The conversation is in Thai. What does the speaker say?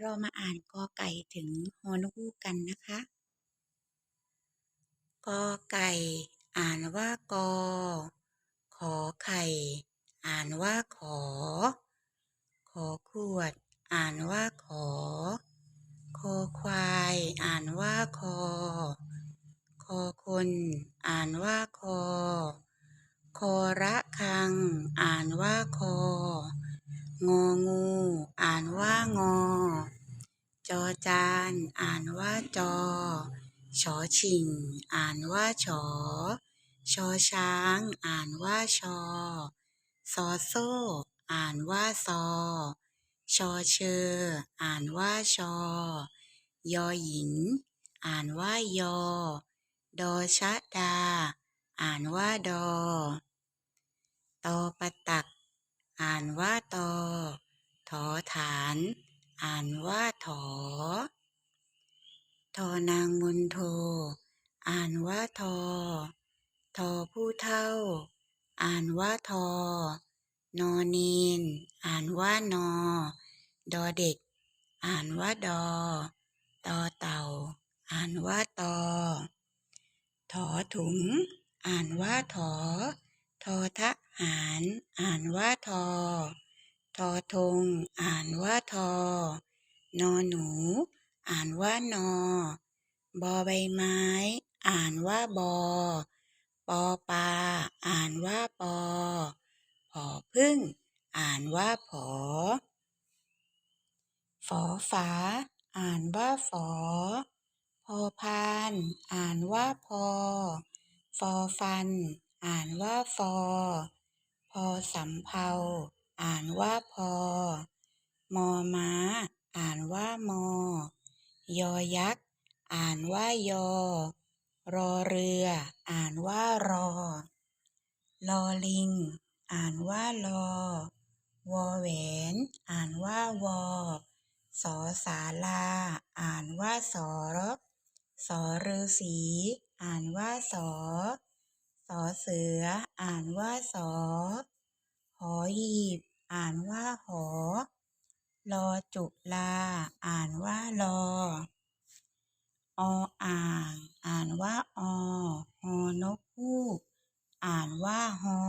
เรามาอ่านกอไก่ถึงฮอนกฮูกกันนะคะกอไก่ อ่านว่ากอ ขอไข่ อ่านว่าขอ ขอขวด อ่านว่าขอ คอควาย อ่านว่าคอ คอคน อ่านว่าคอ คอระคัง อ่านว่าคององูอ่านว่าง จอจาน อ่านว่าจอ ชอชิง อ่านว่าชอ ชอช้าง อ่านว่าชอ ซอโซ่ อ่านว่าซอ ชอเชอ อ่านว่าชอ ยอหญิง อ่านว่ายอ ดอชะดา อ่านว่าดอ ตอประตัก อ่านว่าตอ ถอฐานานว่าถอ ทอนางมนโท อ่านว่าทอ ทอผู้เท่า อ่านว่าทอ นอนีน อ่านว่านอ ดอเด็ก อ่านว่าดอ ตอเต่า อ่านว่าตอ ถอถุง อ่านว่าถอ ทอทหาร อ่านว่าทอ ทอทง อ่านว่าทอ นอหนู อ่านว่านอ บอใบไม้ อ่านว่าบอ ปอปลา อ่านว่าปอ ผอพึ่ง อ่านว่าผอ ฝอฝา อ่านว่าฝอ พอพาน อ่านว่าพอ ฟอฟัน อ่านว่าฟอ พอสำเภา อ่านว่าพอ มอม้า อ่านว่ามอ ยอยักษ์ อ่านว่ายอ รอเรือ อ่านว่ารอ ลอลิง อ่านว่าลอ วอแหวน อ่านว่าวอ สอศาลา อ่านว่าสอสอฤาษีอ่านว่าสอ สอเสือ อ่านว่าสอ หอหีบ อ่านว่าหอ ลอจุลา อ่านว่าลอ ออ่าง อ่านว่าอ หอนกฮูก อ่านว่าฮอ